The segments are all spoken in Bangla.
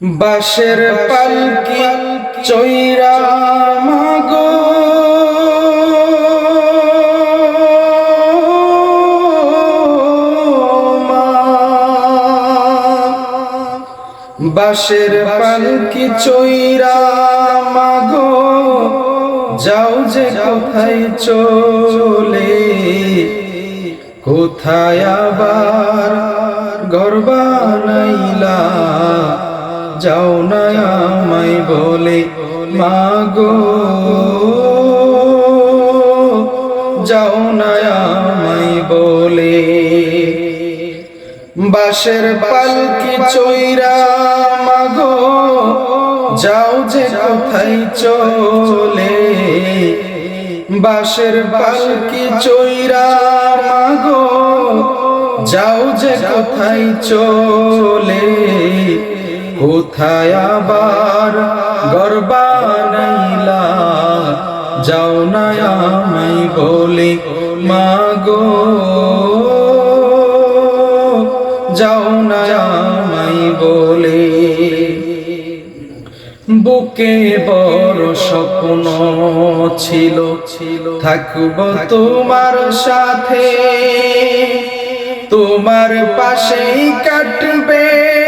বাঁশের পালকি চৈরা মাগো মা। বাঁশের পালকি চৈরা মাগো যাও যে কোথায় চলে কোথায় যাও না আমায় বলে, মাগো, যাও না আমায় বলে। বাঁশের পালকি চৈরা মাগো, যাও যে কোথায় চলে। বাঁশের পালকি চৈরা মাগো, যাও যে কোথায় চলে। কোথায় আবার গর্বানাইলা যাও না আমায় বলে, মাগো। যাও না বলে। বুকে বড় স্বপ্ন ছিল ছিল, থাকব তোমার সাথে। তোমার পাশেই কাটবে।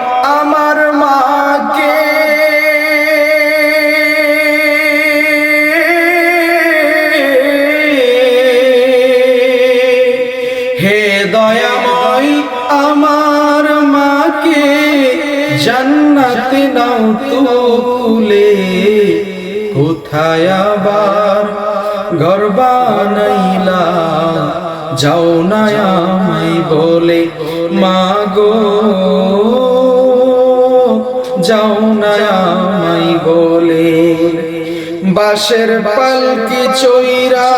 জান্নাতে নাও তুলে কোথায় আবার গর্বানাইলা যাও না আমায় বলে মাগো যাও না আমায় বলে। বাঁশের পালকি চৈরা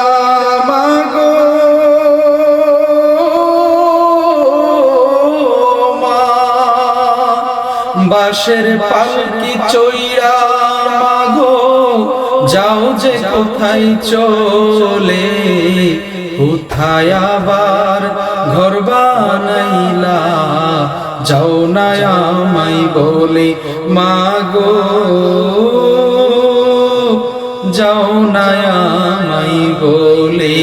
মাগো বাঁশের পালকি চৈরা মাগো, যাও যে কোথায় চলে, কোথায় আবার ঘর বানাইলা, যাও না আমায় বলে, মাগো, যাও না আমায় বলে।